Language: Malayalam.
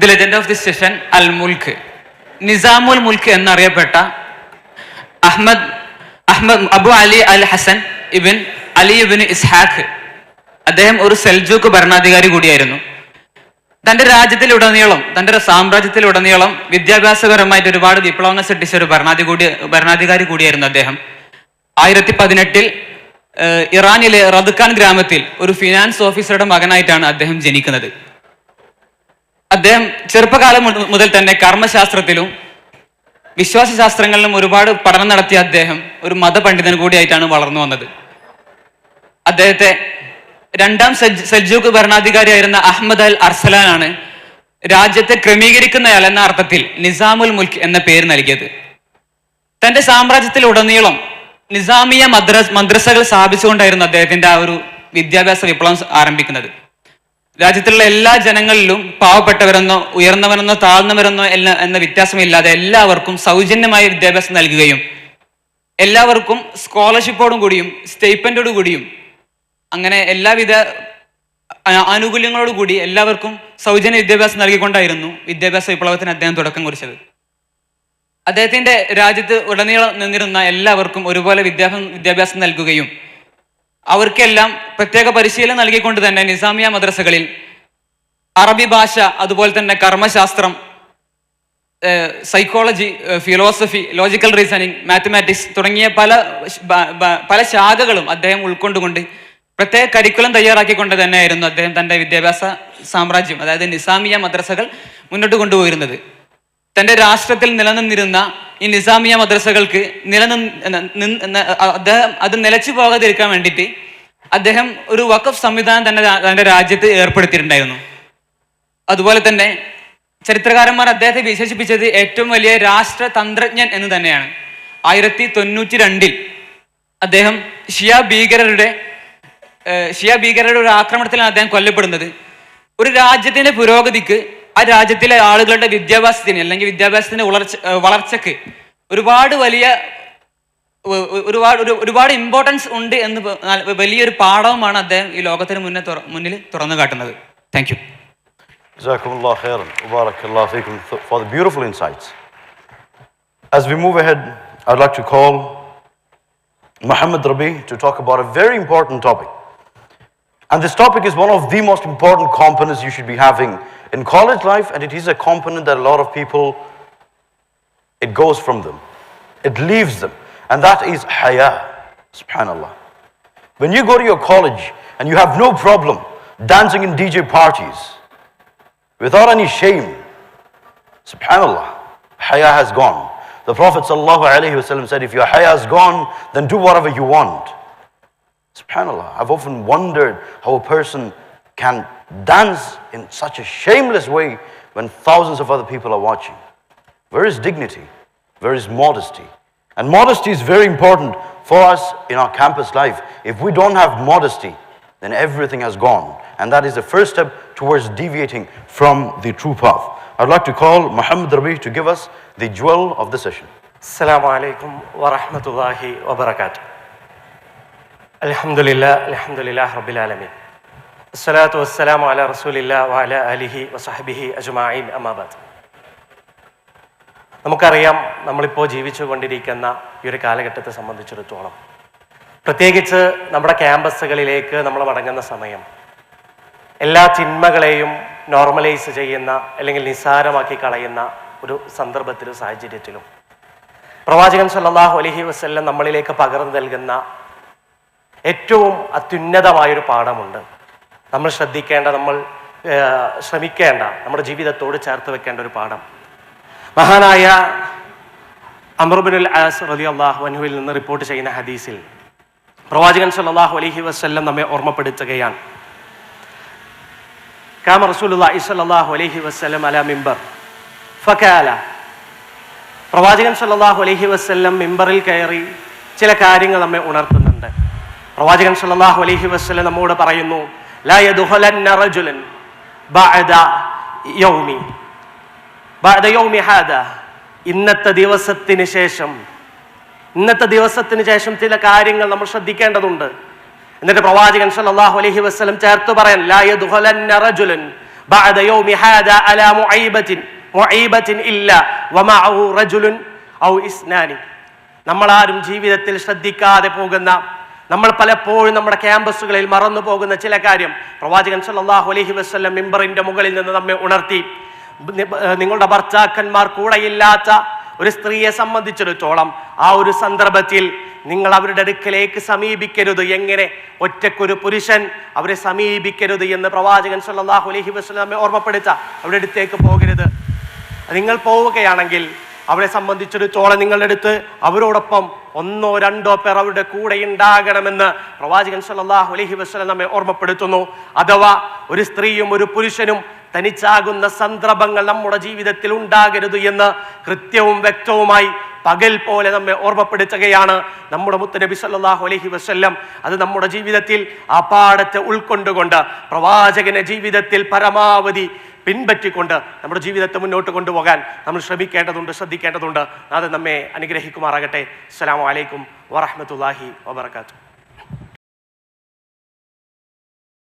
The legend of the session Al Mulk Nizamul Mulk എന്നറിയപ്പെട്ട Ahmad Ahmed Abu Ali Al Hasan Ibn Ali Ibn Ishaq. അദ്ദേഹം ഒരു സെൽജൂക്ക് ഭരണാധികാരി കൂടിയായിരുന്നു. തന്റെ രാജ്യത്തിലുടനീളം തന്റെ സാമ്രാജ്യത്തിലുടനീളം വിദ്യാഭ്യാസപരമായിട്ട് ഒരുപാട് വിപ്ലവങ്ങൾ സൃഷ്ടിച്ച ഒരു ഭരണാധികൂടി ഭരണാധികാരി കൂടിയായിരുന്നു അദ്ദേഹം. ആയിരത്തി പതിനെട്ടിൽ ഇറാനിലെ റദ്ഖാൻ ഗ്രാമത്തിൽ ഒരു ഫിനാൻസ് ഓഫീസറുടെ മകനായിട്ടാണ് അദ്ദേഹം ജനിക്കുന്നത്. അദ്ദേഹം ചെറുപ്പകാലം മുതൽ തന്നെ കർമ്മശാസ്ത്രത്തിലും വിശ്വാസശാസ്ത്രങ്ങളിലും ഒരുപാട് പഠനം നടത്തിയ അദ്ദേഹം ഒരു മതപണ്ഡിതൻ കൂടിയായിട്ടാണ് വളർന്നു വന്നത്. അദ്ദേഹത്തെ രണ്ടാം സജ് സൽജൂക്ക് ഭരണാധികാരിയായിരുന്ന അഹമ്മദ് അൽ അർസലാനാണ് രാജ്യത്തെ ക്രമീകരിക്കുന്നയാൾ എന്ന അർത്ഥത്തിൽ നിസാമുൽ മുൽക്ക് എന്ന പേര് നൽകിയത്. തന്റെ സാമ്രാജ്യത്തിൽ സാമ്രാജ്യത്തിലുടനീളം നിസാമിയ മദ്രസ് മദ്രസകൾ സ്ഥാപിച്ചുകൊണ്ടായിരുന്നു അദ്ദേഹത്തിന്റെ ആ ഒരു വിദ്യാഭ്യാസ വിപ്ലവം ആരംഭിക്കുന്നത്. രാജ്യത്തിലുള്ള എല്ലാ ജനങ്ങളിലും പാവപ്പെട്ടവരെന്നോ ഉയർന്നവരെന്നോ താഴ്ന്നവരെന്നോ എല്ല എന്ന വ്യത്യാസമില്ലാതെ എല്ലാവർക്കും സൗജന്യമായ വിദ്യാഭ്യാസം നൽകുകയും എല്ലാവർക്കും സ്കോളർഷിപ്പോടും കൂടിയും സ്റ്റേപ്പന്റോടു കൂടിയും അങ്ങനെ എല്ലാവിധ ആനുകൂല്യങ്ങളോടുകൂടി ആനുകൂല്യങ്ങളോടു കൂടി എല്ലാവർക്കും സൗജന്യ വിദ്യാഭ്യാസം നൽകിക്കൊണ്ടായിരുന്നു വിദ്യാഭ്യാസ വിപ്ലവത്തിന് അദ്ദേഹം തുടക്കം കുറിച്ചത്. അദ്ദേഹത്തിന്റെ രാജ്യത്ത് ഉടനീളം നിന്നിരുന്ന എല്ലാവർക്കും ഒരുപോലെ വിദ്യാഭ്യാസം വിദ്യാഭ്യാസം നൽകുകയും അവർക്കെല്ലാം പ്രത്യേക പരിശീലനം നൽകിക്കൊണ്ട് തന്നെ നിസാമിയ മദ്രസകളിൽ അറബി ഭാഷ അതുപോലെ തന്നെ കർമ്മശാസ്ത്രം psychology philosophy logical reasoning mathematics തുടങ്ങിയ പല പല ശാഖകളും അദ്ദേഹം ഉൾക്കൊണ്ടുകൊണ്ട് പ്രത്യേക കരിക്കുലം തയ്യാറാക്കിക്കൊണ്ട് തന്നെയായിരുന്നു അദ്ദേഹം തന്റെ വിദ്യാഭ്യാസ സാമ്രാജ്യം അതായത് നിസാമിയ മദ്രസകൾ മുന്നോട്ട് കൊണ്ടുപോയിരുന്നത്. തന്റെ രാഷ്ട്രത്തിൽ നിലനിന്നിരുന്ന ഈ നിസാമിയ മദ്രസകൾക്ക് നിലനിന്ന് നിന്ന്- അദ്ദേഹം അത് നിലച്ചു പോകാതിരിക്കാൻ വേണ്ടിയിട്ട് അദ്ദേഹം ഒരു വഖഫ് സംവിധാനം തന്നെ തന്റെ രാജ്യത്ത് ഏർപ്പെടുത്തിയിട്ടുണ്ടായിരുന്നു. അതുപോലെ തന്നെ ചരിത്രകാരന്മാർ അദ്ദേഹത്തെ വിശേഷിപ്പിച്ചത് ഏറ്റവും വലിയ രാഷ്ട്ര തന്ത്രജ്ഞൻ എന്ന് തന്നെയാണ്. ആയിരത്തി തൊണ്ണൂറ്റി രണ്ടിൽ അദ്ദേഹം ഷിയ ഭീകരരുടെ ഷിയ ഭീകരരുടെ ഒരു ആക്രമണത്തിലാണ് അദ്ദേഹം കൊല്ലപ്പെടുന്നത്. ഒരു രാജ്യത്തിന്റെ പുരോഗതിക്ക് ആ രാജ്യത്തിലെ ആളുകളുടെ വിദ്യാഭ്യാസത്തിന് അല്ലെങ്കിൽ വിദ്യാഭ്യാസത്തിന്റെ വളർച്ച വളർച്ചക്ക് ഒരുപാട് വലിയ ഒരുപാട് ഒരു ഒരുപാട് ഇമ്പോർട്ടൻസ് ഉണ്ട് എന്ന് വലിയൊരു പാഠവുമാണ് അദ്ദേഹം ഈ ലോകത്തിന് മുന്നേ മുന്നിൽ തുറന്നു കാട്ടുന്നത് thank you for the beautiful insights. As we move ahead, I'd like to call Muhammad Rabi to talk about a very important topic. And this topic is one of the most important components you should be having in college life, and it is a component that a lot of people, it goes from them, it leaves them, and that is haya, subhanallah. When you go to your college and you have no problem dancing in DJ parties, without any shame. Subhanallah, haya has gone. The Prophet ﷺ said, if your haya is gone, then do whatever you want. SubhanAllah, I've often wondered how a person can dance in such a shameless way when thousands of other people are watching. Where is dignity? Where is modesty? And modesty is very important for us in our campus life. If we don't have modesty, then everything has gone. And that is the first step towards deviating from the true path. I'd like to call Muhammad Rabi to give us the jewel of the session. Assalamu alaikum wa rahmatullahi wa barakatuh. നമുക്കറിയാം നമ്മളിപ്പോൾ ജീവിച്ചു കൊണ്ടിരിക്കുന്ന ഈ ഒരു കാലഘട്ടത്തെ സംബന്ധിച്ചിടത്തോളം പ്രത്യേകിച്ച് നമ്മുടെ ക്യാമ്പസുകളിലേക്ക് നമ്മൾ മടങ്ങുന്ന സമയം എല്ലാ ചിന്മകളെയും നോർമലൈസ് ചെയ്യുന്ന അല്ലെങ്കിൽ നിസ്സാരമാക്കി കളയുന്ന ഒരു സന്ദർഭത്തിലും സാഹചര്യത്തിലും പ്രവാചകൻ സല്ലാഹു അലഹി വസ്ല്ലം നമ്മളിലേക്ക് പകർന്നു നൽകുന്ന ഏറ്റവും അത്യുന്നതമായൊരു പാഠമുണ്ട്. നമ്മൾ ശ്രദ്ധിക്കേണ്ട നമ്മൾ ശ്രമിക്കേണ്ട നമ്മുടെ ജീവിതത്തോട് ചേർത്ത് വെക്കേണ്ട ഒരു പാഠം. മഹാനായ അമർബിനുൽ ആസ് അലി അള്ളാഹു നിന്ന് റിപ്പോർട്ട് ചെയ്യുന്ന ഹദീസിൽ പ്രവാചകൻ സല്ലല്ലാഹു അലഹി വസ്ല്ലം നമ്മെ ഓർമ്മപ്പെടുത്തുകയാണ്. കാമ സ്വല്ലല്ലാഹു അലൈഹി വസല്ലം അല മിമ്പർ ഫകാല. പ്രവാചകൻ സല്ലാഹു അലഹി വസ്ല്ലം മിമ്പറിൽ കയറി ചില കാര്യങ്ങൾ നമ്മെ ഉണർത്തുന്നുണ്ട് പ്രവാചകൻ സല്ലാഹു അലഹി വസ്ലം നമ്മോട് പറയുന്നു ഇന്നത്തെ ദിവസത്തിന് ശേഷം ഇന്നത്തെ ദിവസത്തിന് ശേഷം ചില കാര്യങ്ങൾ നമ്മൾ ശ്രദ്ധിക്കേണ്ടതുണ്ട്. എന്നിട്ട് പ്രവാചകൻ സല്ലല്ലാഹു അലൈഹി വസല്ലം ചേർത്ത് പറയാൻ ലാ യദ്ഖുലന്ന റജുലൻ ബഅദ യൗമി ഹാദ അലാ മുഈബത്തിൻ മുഈബത്തിൻ ഇല്ല വമഅഹു റജുലൻ ഔ ഇസ്നാനി നമ്മളാരും ജീവിതത്തിൽ ശ്രദ്ധിക്കാതെ പോകുന്ന നമ്മൾ പലപ്പോഴും നമ്മുടെ ക്യാമ്പസുകളിൽ മറന്നു പോകുന്ന ചില കാര്യം. പ്രവാചകൻ സല്ലാഹു അലഹി വസല്ലം മിമ്പറിന്റെ മുകളിൽ നിന്ന് നമ്മെ ഉണർത്തി. നിങ്ങളുടെ ഭർത്താക്കന്മാർ കൂടെയില്ലാത്ത ഒരു സ്ത്രീയെ സംബന്ധിച്ചിടത്തോളം ആ ഒരു സന്ദർഭത്തിൽ നിങ്ങൾ അവരുടെ അടുക്കലേക്ക് സമീപിക്കരുത്. എങ്ങനെ? ഒറ്റക്കൊരു പുരുഷൻ അവരെ സമീപിക്കരുത് എന്ന് പ്രവാചകൻ സല്ലാഹു അലഹി വസ്ലം നമ്മെ ഓർമ്മപ്പെടുത്ത. അവരുടെ അടുത്തേക്ക് പോകരുത്. നിങ്ങൾ പോവുകയാണെങ്കിൽ അവരെ സംബന്ധിച്ചിടത്തോളം നിങ്ങളുടെ അടുത്ത് അവരോടൊപ്പം ഒന്നോ രണ്ടോ പേർ അവരുടെ കൂടെ ഉണ്ടാകണമെന്ന് പ്രവാചകൻ സല്ലാഹു അലഹി വസ്ലം നമ്മെ ഓർമ്മപ്പെടുത്തുന്നു. അഥവാ ഒരു സ്ത്രീയും ഒരു പുരുഷനും തനിച്ചാകുന്ന സന്ദർഭങ്ങൾ നമ്മുടെ ജീവിതത്തിൽ ഉണ്ടാകരുത് എന്ന് കൃത്യവും വ്യക്തവുമായി പകൽ പോലെ നമ്മെ ഓർമ്മപ്പെടുത്തുകയാണ് നമ്മുടെ മുത്തനബി സല്ലാഹു അലഹി വസ്ല്ലം. അത് നമ്മുടെ ജീവിതത്തിൽ ആ ഉൾക്കൊണ്ടുകൊണ്ട് പ്രവാചകന്റെ ജീവിതത്തിൽ പരമാവധി പിൻപറ്റിക്കൊണ്ട് നമ്മുടെ ജീവിതത്തെ മുന്നോട്ട് കൊണ്ടുപോകാൻ നമ്മൾ ശ്രമിക്കേണ്ടതുണ്ട് ശ്രദ്ധിക്കേണ്ടതുണ്ട്. അത് നമ്മെ അനുഗ്രഹിക്കുമാറാകട്ടെ. അസ്സാം വലൈക്കും വറഹ്മത്തുള്ളാഹി വബർക്കാത്തു